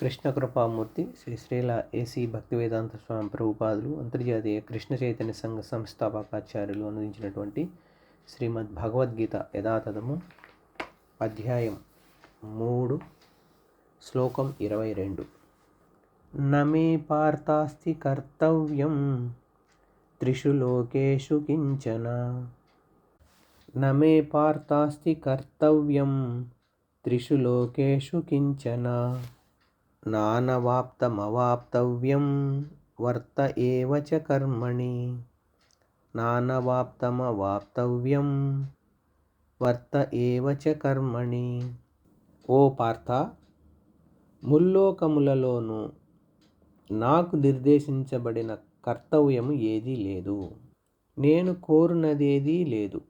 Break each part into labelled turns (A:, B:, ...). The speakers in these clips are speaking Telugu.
A: కృష్ణ కృపామూర్తి శ్రీ శ్రీల ఏసీ భక్తివేదాంత స్వామి ప్రభుపాదులు అంతర్జాతీయ కృష్ణ చైతన్య సంఘ సంస్థాపకాచార్యులు అందించినటువంటి శ్రీమద్ భగవద్గీత యథాతథము అధ్యాయం మూడు శ్లోకం ఇరవై రెండు. నమే పార్థాస్తి కర్తవ్యం త్రిషు లోకేషు కించన. నమే పార్థాస్తి కర్తవ్యం త్రిషు లోకేషు కించన. నానవాప్తమవాప్తవ్యం వర్త ఏవచ చ కర్మణి నానవాప్తమవాప్తవ్యం వర్త ఏవ చ కర్మణి ఓ పార్థ ముల్లోకములలోనూ నాకు నిర్దేశించబడిన కర్తవ్యము ఏదీ లేదు। నేను కోరునదేదీ లేదు।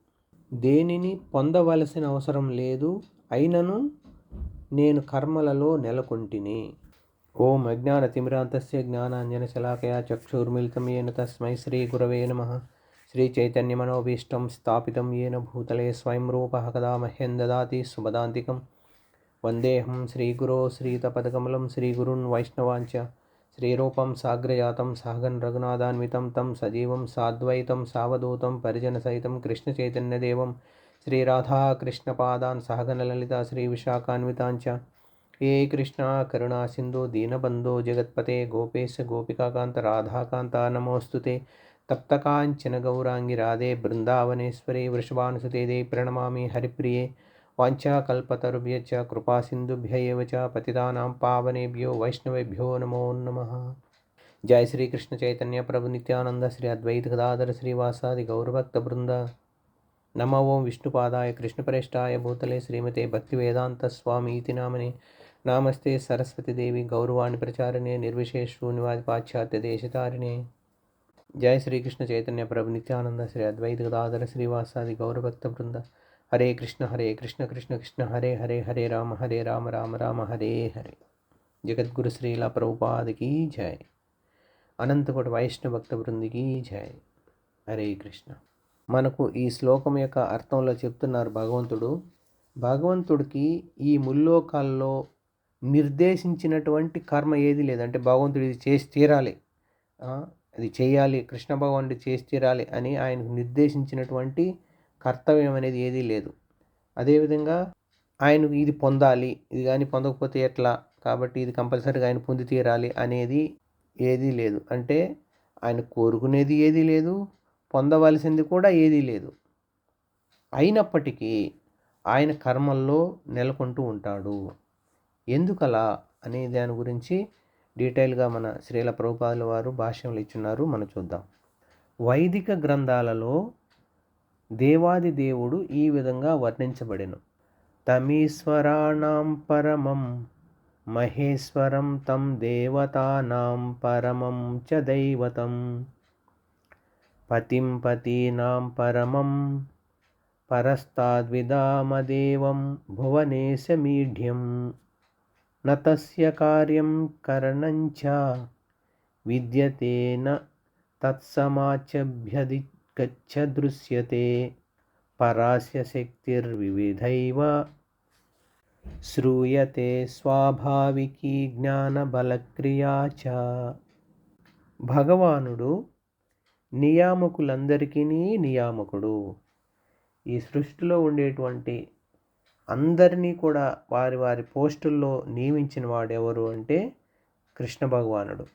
A: దేనిని పొందవలసిన అవసరం లేదు। అయినను నేను కర్మలలో నెలకొంటిని। ఓం అజ్ఞానతిమిరాంతస్య జ్ఞానాంజన శలాకయా చక్షుర్మిళితం ఏన తస్మై శ్రీ గురవే నమ. శ్రీ చైతన్యమనోభీష్టం స్థాపితం ఏన భూతలే స్వయం రూప కదా మహ్యం దదాతి సుమదాంతికం వందేహం శ్రీగురో శ్రీతపదకమలం శ్రీగురున్ వైష్ణవాంచ. శ్రీరూపం సాగ్రజాతం సాగన్ రఘునాథాన్వితం తం సజీవం సాద్వైతం సావధూతం పరిజనసహితం కృష్ణచైతన్యదేవం శ్రీరాధాకృష్ణపాదాన్ సహగనలలిత శ్రీవిశాఖాన్వితాంచ ಹೇ ಕೃಷ್ಣ ಕರುಣಾಸಿಂಧು ದೀನಬಂಧು, ಜಗತ್ಪತೆ, ಗೋಪೇಶ, ಗೋಪಿಕಾಕಾಂತ, ರಾಧಾಕಾಂತ, ನಮೋಸ್ತುತೆ. ತಪ್ತಕಾಂಚನ ಗೌರಾಂಗಿ ರಾಧೆ, ಬೃಂದಾವನೇಶ್ವರಿ, ವೃಷಭಾನುಸುತೆ ದೇ ಪ್ರಣಮಾಮಿ, ಹರಿಪ್ರಿಯೆ. ವಾಂಛಾಕಲ್ಪತರುಭ್ಯ ಚ, ಕೃಪಾ ಸಿಂಧುಭ್ಯ ಚ, ಪತಿತಾನಾಂ ಪಾವನೆಭ್ಯೋ, ವೈಷ್ಣವೇಭ್ಯೋ ನಮೋ ನಮಃ. ಜಯ ಶ್ರೀ ಕೃಷ್ಣ ಚೈತನ್ಯ ಪ್ರಭು ನಿತ್ಯಾನಂದ, ಶ್ರೀ ಅದ್ವೈತ ಗದಾಧರ ಶ್ರೀವಾಸಾದಿ ಗೌರವಕ್ತ ಬೃಂದ. ನಮ ಓಂ ವಿಷ್ಣುಪಾದಾಯ ಕೃಷ್ಣಪ್ರೇಷ್ಠಾಯ ಭೂತಲೆ ಶ್ರೀಮತೆ ಭಕ್ತಿವೇದಾಂತ ಸ್ವಾಮಿ ಇತಿ ನಾಮನೆ. నామస్తే సరస్వతిదేవి గౌరవాణి ప్రచారిణే నిర్విశేష శూన్యవాది పాశ్చాత్య దేశతారిణే జై శ్రీకృష్ణ చైతన్య ప్రభు నిత్యానంద శ్రీ అద్వైత గదాధర శ్రీవాసాది గౌరభక్త బృంద. హరే కృష్ణ హరే కృష్ణ కృష్ణ కృష్ణ హరే హరే హరే రామ హరే రామ రామ రామ హరే హరే. జగద్గురు శ్రీల ప్రభుపాదికి జయ అనంతకోటి వైష్ణవ భక్త బృందికి జై. హరే కృష్ణ. మనకు ఈ శ్లోకం యొక్క అర్థంలో చెప్తున్నారు భగవంతుడు. భగవంతుడికి ఈ ముల్లోకాల్లో నిర్దేశించినటువంటి కర్మ ఏది లేదంటే భగవంతుడు ఇది చేసి తీరాలి. అది చేయాలి. కృష్ణ భగవానుడు చేసి తీరాలి అని ఆయనకు నిర్దేశించినటువంటి కర్తవ్యం అనేది ఏదీ లేదు. అదేవిధంగా ఆయనకు ఇది పొందాలి. ఇది కానీ పొందకపోతే ఎట్లా? కాబట్టి ఇది కంపల్సరీగా ఆయన పొంది తీరాలి అనేది ఏదీ లేదు. అంటే ఆయన కోరుకునేది ఏదీ లేదు. పొందవలసింది కూడా ఏదీ లేదు. అయినప్పటికీ ఆయన కర్మల్లో నెలకొంటూ ఉంటాడు. ఎందుకలా అనే దాని గురించి డీటెయిల్గా మన శ్రీల ప్రభుపాదుల వారు భాష్యంలో ఇచ్చున్నారు. మనం చూద్దాం. వైదిక గ్రంథాలలో దేవాది దేవుడు ఈ విధంగా వర్ణించబడెను. తమీశ్వరాణం పరమం మహేశ్వరం తం దేవతానాం పరమం చ దైవతం. పతిం పతీనాం పరమం పరస్తాద్విదామదేవం భువనేశమీఢ్యం న తస్య కార్యం కరణంచ విద్యతేన తత్సమాచభ్యది గచ్చ దృశ్యతే పరాస్య శక్తిర్వివిధైవ శ్రూయతే స్వాభావికీ జ్ఞానబలక్రియా చ. భగవానుడు నియామకులందరికీ నియామకుడు. ఈ సృష్టిలో ఉండేటువంటి అందరినీ కూడా వారి వారి పోస్టుల్లో నియమించిన వాడెవరు అంటే కృష్ణ భగవానుడు.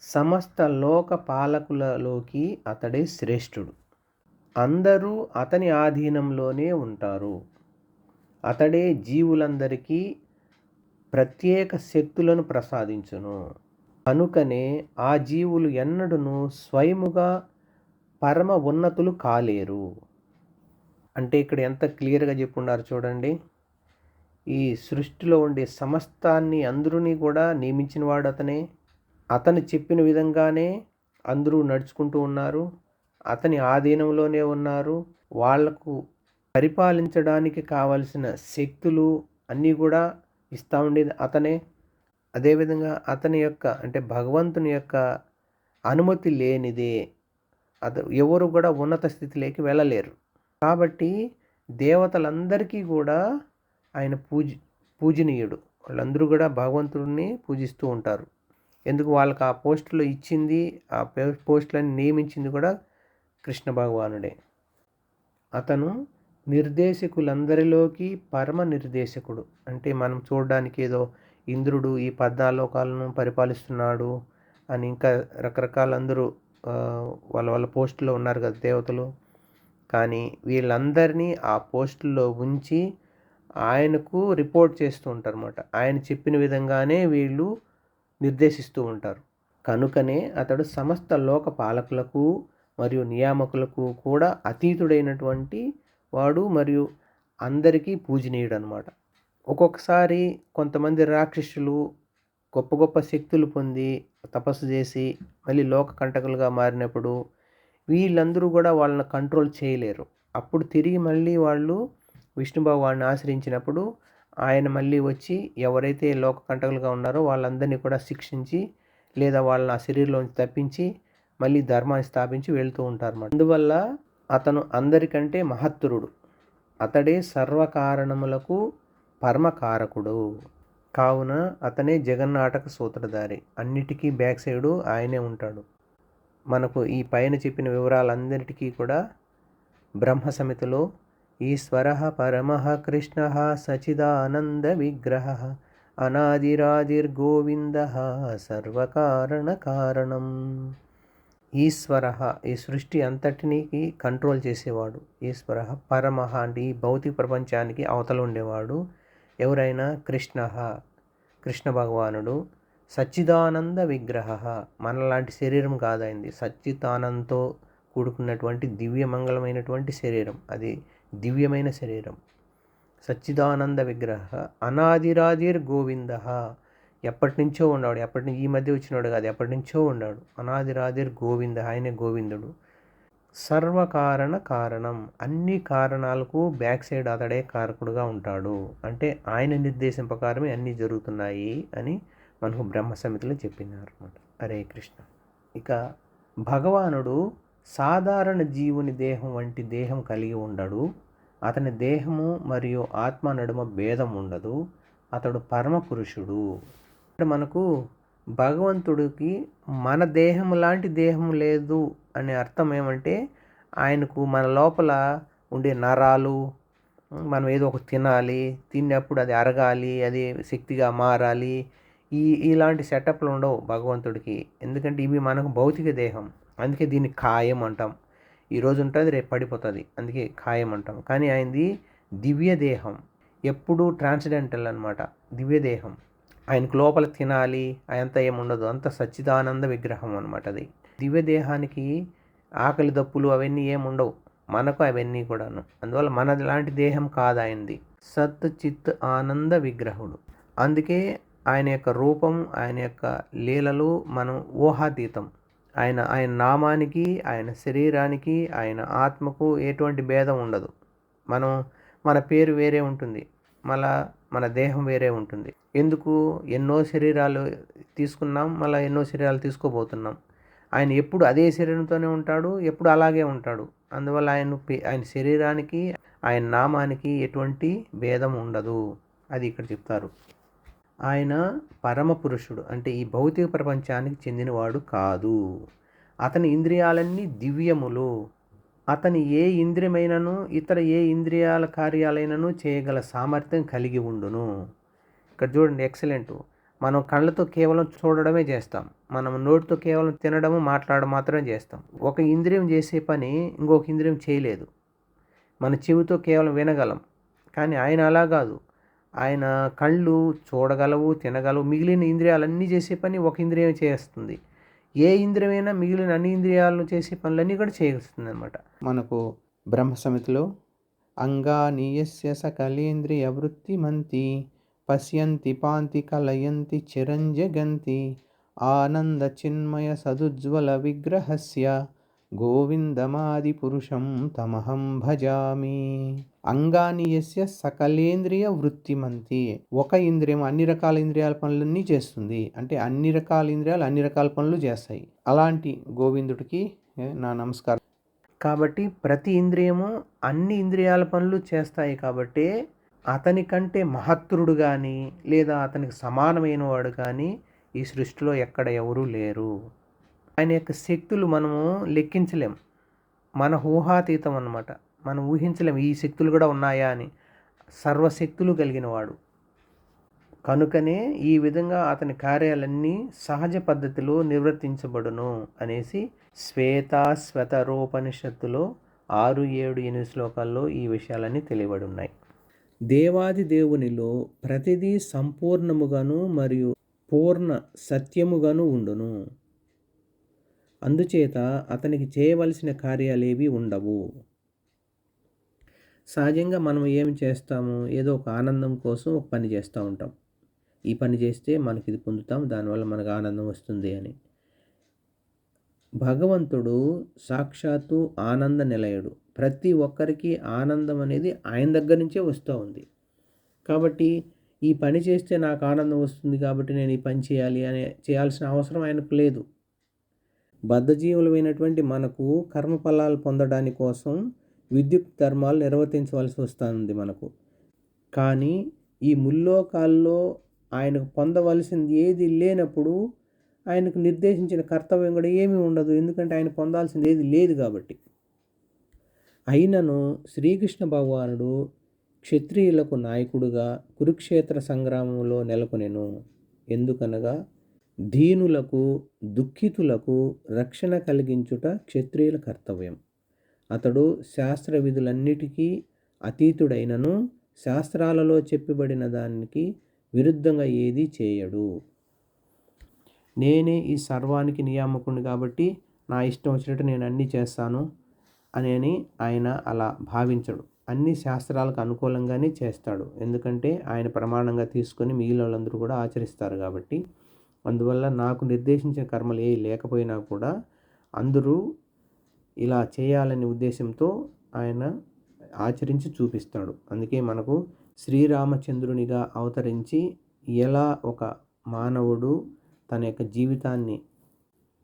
A: సమస్త లోక పాలకులలోకి అతడే శ్రేష్ఠుడు. అందరూ అతని ఆధీనంలోనే ఉంటారు. అతడే జీవులందరికీ ప్రత్యేక శక్తులను ప్రసాదించును. కనుకనే ఆ జీవులు ఎన్నడూను స్వయముగా పరమ ఉన్నతులు కాలేరు. అంటే ఇక్కడ ఎంత క్లియర్గా చెప్పున్నారు చూడండి. ఈ సృష్టిలో ఉండే సమస్తాన్ని అందరినీ కూడా నియమించిన వాడు అతనే. అతను చెప్పిన విధంగానే అందరూ నడుచుకుంటూ ఉన్నారు. అతని ఆధీనంలోనే ఉన్నారు. వాళ్ళకు పరిపాలించడానికి కావలసిన శక్తులు అన్నీ కూడా ఇస్తూ ఉండేది అతనే. అదేవిధంగా అతని యొక్క అంటే భగవంతుని యొక్క అనుమతి లేనిదే అత ఎవరు కూడా ఉన్నత స్థితిలోకి వెళ్ళలేరు. కాబట్టి దేవతలందరికీ కూడా ఆయన పూజ పూజనీయుడు. వాళ్ళందరూ కూడా భగవంతుడిని పూజిస్తూ ఉంటారు. ఎందుకు వాళ్ళకి ఆ పోస్టులో ఇచ్చింది ఆ పోస్టులను నియమించింది కూడా కృష్ణ భగవానుడే. అతను నిర్దేశకులందరిలోకి పరమ నిర్దేశకుడు. అంటే మనం చూడడానికి ఏదో ఇంద్రుడు ఈ పద్నాలోకాలను పరిపాలిస్తున్నాడు అని ఇంకా రకరకాల అందరూ వాళ్ళ వాళ్ళ పోస్టులో ఉన్నారు కదా దేవతలు. కానీ వీళ్ళందరినీ ఆ పోస్టుల్లో ఉంచి ఆయనకు రిపోర్ట్ చేస్తూ ఉంటారు అన్నమాట ఆయన చెప్పిన విధంగానే వీళ్ళు నిర్దేశిస్తూ ఉంటారు. కనుకనే అతడు సమస్త లోక పాలకులకు మరియు నియామకులకు కూడా అతీతుడైనటువంటి వాడు మరియు అందరికీ పూజనీయుడు అనమాట ఒక్కొక్కసారి కొంతమంది రాక్షసులు గొప్ప గొప్ప శక్తులు పొంది తపస్సు చేసి మళ్ళీ లోక కంటకులుగా మారినప్పుడు వీళ్ళందరూ కూడా వాళ్ళని కంట్రోల్ చేయలేరు. అప్పుడు తిరిగి మళ్ళీ వాళ్ళు విష్ణు భగవాన్ని ఆశ్రయించినప్పుడు ఆయన మళ్ళీ వచ్చి ఎవరైతే లోక కంటకులుగా ఉన్నారో వాళ్ళందరినీ కూడా శిక్షించి లేదా వాళ్ళని ఆ శరీరంలోంచి తప్పించి మళ్ళీ ధర్మాన్ని స్థాపించి వెళ్తూ ఉంటారు అందువల్ల అతను అందరికంటే మహత్తరుడు. అతడే సర్వకారణములకు పరమకారకుడు. కావున అతనే జగన్నాటక సూత్రధారి. అన్నిటికీ బ్యాక్ సైడు ఆయనే ఉంటాడు. మనకు ఈ పైన చెప్పిన వివరాలందరికీ కూడా బ్రహ్మ సమితిలో ఈశ్వర పరమ కృష్ణ సచిదానంద విగ్రహ అనాదిరాదిర్గోవింద సర్వకారణ కారణం ఈశ్వర ఈ సృష్టి అంతటినీ కంట్రోల్ చేసేవాడు. ఈశ్వర పరమ అంటే ఈ భౌతిక ప్రపంచానికి అవతల ఉండేవాడు. ఎవరైనా కృష్ణ కృష్ణ భగవానుడు సచ్చిదానంద విగ్రహ. మనలాంటి శరీరం కాదైంది. సచ్చితానంతో కూడుకున్నటువంటి దివ్యమంగళమైనటువంటి శరీరం. అది దివ్యమైన శరీరం. సచ్చిదానంద విగ్రహ. అనాదిరాదిర్ గోవింద. ఎప్పటి నుంచో ఉన్నాడు. ఎప్పటి నుంచి ఈ మధ్య వచ్చినాడు కాదు. ఎప్పటి నుంచో ఉన్నాడు. అనాదిరాదిర్ గోవింద. ఆయనే గోవిందుడు. సర్వకారణ కారణం. అన్ని కారణాలకు బ్యాక్ సైడ్ అతడే కారకుడుగా ఉంటాడు. అంటే ఆయన నిర్దేశం ప్రకారమే అన్నీ జరుగుతున్నాయి అని మనకు బ్రహ్మ సమితిలో చెప్పినారు అనమాట హరే కృష్ణ. ఇక భగవానుడు సాధారణ జీవుని దేహం వంటి దేహం కలిగి ఉండడు. అతని దేహము మరియు ఆత్మ నడుమ భేదం ఉండదు. అతడు పరమ పురుషుడు. మనకు భగవంతుడికి మన దేహం లాంటి దేహం లేదు అనే అర్థం ఏమంటే ఆయనకు మన లోపల ఉండే నరాలు మనం ఏదో ఒక తినాలి తిన్నప్పుడు అది అరగాలి అది శక్తిగా మారాలి ఈ ఇలాంటి సెటప్లు ఉండవు భగవంతుడికి. ఎందుకంటే ఇవి మనకు భౌతిక దేహం. అందుకే దీన్ని ఖాయం అంటాం. ఈరోజు ఉంటుంది రేపు పడిపోతుంది. అందుకే ఖాయం అంటాం. కానీ ఆయనది దివ్య దేహం. ఎప్పుడూ ట్రాన్స్డెంటల్ అనమాట దివ్య దేహం. ఆయనకు లోపల తినాలి అదంతా ఏముండదు అంత సచ్చిదానంద విగ్రహం అనమాట అది. దివ్య దేహానికి ఆకలి దప్పులు అవన్నీ ఏముండవు మనకు అవన్నీ కూడాను. అందువల్ల మన లాంటి దేహం కాదు ఆయనది. సత్ చిత్ ఆనంద విగ్రహుడు. అందుకే ఆయన యొక్క రూపం ఆయన యొక్క లీలలు మనం ఊహాతీతం. ఆయన ఆయన నామానికి ఆయన శరీరానికి ఆయన ఆత్మకు ఎటువంటి భేదం ఉండదు. మనం మన పేరు వేరే ఉంటుంది. మళ్ళా మన దేహం వేరే ఉంటుంది. ఎందుకు? ఎన్నో శరీరాలు తీసుకున్నాం మళ్ళీ ఎన్నో శరీరాలు తీసుకోబోతున్నాం. ఆయన ఎప్పుడు అదే శరీరంతోనే ఉంటాడు ఎప్పుడు అలాగే ఉంటాడు. అందువల్ల ఆయన ఆయన శరీరానికి ఆయన నామానికి ఎటువంటి భేదం ఉండదు. అది ఇక్కడ చెప్తారు. ఆయన పరమ పురుషుడు. అంటే ఈ భౌతిక ప్రపంచానికి చెందినవాడు కాదు. అతని ఇంద్రియాలన్నీ దివ్యములు. అతని ఏ ఇంద్రియమైనను ఇతర ఏ ఇంద్రియాల కార్యాలైనను చేయగల సామర్థ్యం కలిగి ఉండును. ఇక్కడ చూడండి ఎక్సలెంట్. మనం కళ్ళతో కేవలం చూడడమే చేస్తాం. మనం నోటితో కేవలం తినడము మాట్లాడడం మాత్రమే చేస్తాం. ఒక ఇంద్రియం చేసే పని ఇంకొక ఇంద్రియం చేయలేదు. మన చెవితో కేవలం వినగలం. కానీ ఆయన అలా కాదు. ఆయన కళ్ళు చూడగలవు తినగలవు మిగిలిన ఇంద్రియాలన్నీ చేసే పని ఒక ఇంద్రియం చేస్తుంది. ఏ ఇంద్రియమైనా మిగిలిన అన్ని ఇంద్రియాలను చేసే పనులన్నీ కూడా చేయగలుస్తుంది అనమాట మనకు బ్రహ్మ సమితిలో అంగానీయస్య సకలేంద్రియ వృత్తిమంతి పశ్యంతి పాంతి కలయంతి చిరంజగంతి ఆనంద చిన్మయ సదుజ్వల విగ్రహస్య గోవిందమాది పురుషం తమహం భజామి. అంగాని ఎస్య సకలేంద్రియ వృత్తిమంతి. ఒక ఇంద్రియం అన్ని రకాల ఇంద్రియాల పనులన్నీ చేస్తుంది. అంటే అన్ని రకాల ఇంద్రియాలు అన్ని రకాల పనులు చేస్తాయి. అలాంటి గోవిందుడికి నా నమస్కారం. కాబట్టి ప్రతి ఇంద్రియము అన్ని ఇంద్రియాల పనులు చేస్తాయి కాబట్టి అతని కంటే మహత్తరుడు కానీ లేదా అతనికి సమానమైన వాడు కానీ ఈ సృష్టిలో ఎక్కడ ఎవరూ లేరు. ఆయన యొక్క శక్తులు మనము లెక్కించలేం. మన ఊహాతీతం అన్నమాట. మనం ఊహించలేం ఈ శక్తులు కూడా ఉన్నాయా అని. సర్వశక్తులు కలిగిన వాడు. కనుకనే ఈ విధంగా అతని కార్యాలన్నీ సహజ పద్ధతిలో నిర్వర్తించబడును అనేసి శ్వేతాశ్వతరోపనిషత్తులో ఆరు ఏడు ఎనిమిది శ్లోకాల్లో ఈ విషయాలన్నీ తెలియబడి ఉన్నాయి దేవాది దేవునిలో ప్రతిదీ సంపూర్ణముగాను మరియు పూర్ణ సత్యముగాను ఉండును. అందుచేత అతనికి చేయవలసిన కార్యాలేవి ఉండవు. సహజంగా మనం ఏమి చేస్తాము? ఏదో ఒక ఆనందం కోసం ఒక పని చేస్తూ ఉంటాం. ఈ పని చేస్తే మనకి ఇది పొందుతాం దానివల్ల మనకు ఆనందం వస్తుంది అని. భగవంతుడు సాక్షాత్తు ఆనంద నిలయుడు. ప్రతి ఒక్కరికి ఆనందం అనేది ఆయన దగ్గర నుంచే వస్తూ ఉంది. కాబట్టి ఈ పని చేస్తే నాకు ఆనందం వస్తుంది కాబట్టి నేను ఈ పని చేయాలి అనే చేయాల్సిన అవసరం ఆయనకు లేదు. బద్ధజీవులమైనటువంటి మనకు కర్మఫలాలు పొందడానికి కోసం విద్యుత్ ధర్మాలు నిర్వర్తించవలసి వస్తుంది మనకు. కానీ ఈ ముల్లోకాల్లో ఆయనకు పొందవలసింది ఏది లేనప్పుడు ఆయనకు నిర్దేశించిన కర్తవ్యం కూడా ఏమీ ఉండదు. ఎందుకంటే ఆయన పొందాల్సింది ఏది లేదు కాబట్టి. అయినను శ్రీకృష్ణ భగవానుడు క్షత్రియులకు నాయకుడుగా కురుక్షేత్ర సంగ్రామంలో నెలకొనెను. ఎందుకనగా దీనులకు దుఃఖితులకు రక్షణ కలిగించుట క్షత్రియుల కర్తవ్యం. అతడు శాస్త్ర విధులన్నిటికీ అతీతుడైనను శాస్త్రాలలో చెప్పబడిన దానికి విరుద్ధంగా ఏది చేయడు. నేనే ఈ సర్వానికి నియామకుడిని కాబట్టి నా ఇష్టం వచ్చినట్టు నేను అన్నీ చేస్తాను అని ఆయన అలా భావించడు. అన్ని శాస్త్రాలకు అనుకూలంగానే చేస్తాడు. ఎందుకంటే ఆయన ప్రమాణంగా తీసుకొని మిగిలిన వాళ్ళందరూ కూడా ఆచరిస్తారు కాబట్టి అందువల్ల నాకు నిర్దేశించిన కర్మలు ఏ లేకపోయినా కూడా అందరూ ఇలా చేయాలనే ఉద్దేశంతో ఆయన ఆచరించి చూపిస్తాడు. అందుకే మనకు శ్రీరామచంద్రునిగా అవతరించి ఎలా ఒక మానవుడు తన యొక్క జీవితాన్ని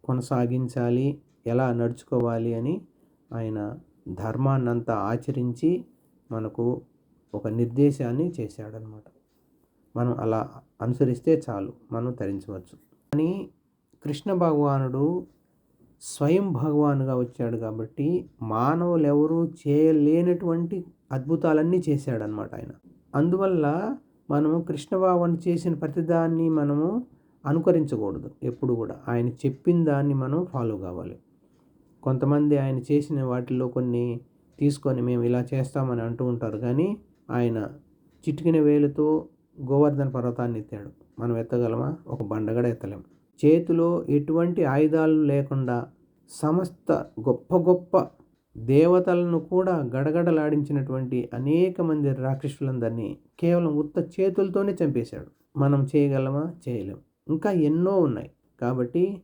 A: కొనసాగించాలి ఎలా నడుచుకోవాలి అని ఆయన ధర్మాన్నంతా ఆచరించి మనకు ఒక నిర్దేశాన్ని చేశాడనమాట. మనం అలా అనుసరిస్తే చాలు మనం తరించవచ్చు. కానీ కృష్ణ భగవానుడు స్వయం భగవానుగా వచ్చాడు కాబట్టి మానవులు ఎవరూ చేయలేనటువంటి అద్భుతాలన్నీ చేశాడనమాట ఆయన. అందువల్ల మనము కృష్ణ భగవాన్ చేసిన ప్రతిదాన్ని మనము అనుకరించకూడదు ఎప్పుడు కూడా. ఆయన చెప్పిన దాన్ని మనం ఫాలో కావాలి. కొంతమంది ఆయన చేసిన వాటిల్లో కొన్ని తీసుకొని మేము ఇలా చేస్తామని అంటూ ఉంటారు. కానీ ఆయన చిటికిన వేలుతో గోవర్ధన పర్వతాన్ని ఎత్తాడు మనం ఎత్తగలమా? ఒక బండగడ ఎత్తలేం. చేతిలో ఎటువంటి ఆయుధాలు లేకుండా సమస్త గొప్ప గొప్ప దేవతలను కూడా గడగడలాడించినటువంటి అనేక మంది రాక్షసులందరినీ కేవలం ఉత్త చేతులతోనే చంపేశాడు. మనం చేయగలమా? చేయలేం. ఇంకా ఎన్నో ఉన్నాయి. కాబట్టి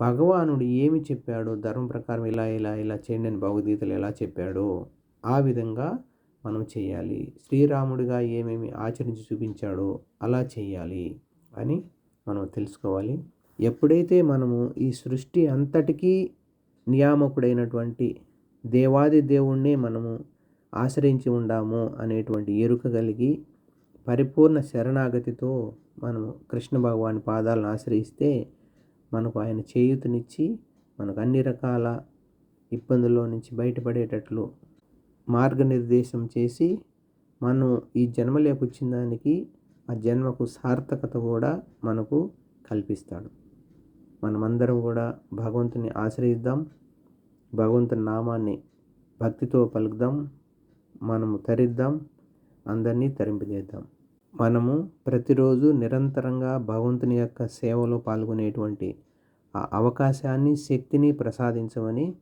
A: భగవానుడు ఏమి చెప్పాడో ధర్మం ప్రకారం ఇలా ఇలా ఇలా చేయండి అని భగవద్గీతలు ఎలా చెప్పాడో ఆ విధంగా మనం చేయాలి. శ్రీరాముడిగా ఏమేమి ఆచరించి చూపించాడో అలా చేయాలి అని మనం తెలుసుకోవాలి. ఎప్పుడైతే మనము ఈ సృష్టి అంతటికీ నియామకుడైనటువంటి దేవాది దేవుణ్ణే మనము ఆశ్రయించి ఉండాము అనేటువంటి ఎరుక కలిగి పరిపూర్ణ శరణాగతితో మనము కృష్ణ భగవాని పాదాలను ఆశ్రయిస్తే మనకు ఆయన చేయూతనిచ్చి మనకు అన్ని రకాల ఇబ్బందుల్లో నుంచి బయటపడేటట్లు మార్గనిర్దేశం చేసి మనం ఈ జన్మ వచ్చిన దానికి ఆ జన్మకు సార్థకత కూడా మనకు కల్పిస్తాడు. మనమందరం కూడా భగవంతుని ఆశ్రయిద్దాం. భగవంతుని నామాన్ని భక్తితో పలుకుదాం. మనము తరిద్దాం. అందరినీ తరింపజేద్దాం. మనము ప్రతిరోజు నిరంతరంగా భగవంతుని యొక్క సేవలో పాల్గొనేటువంటి ఆ అవకాశాన్ని శక్తిని ప్రసాదించమని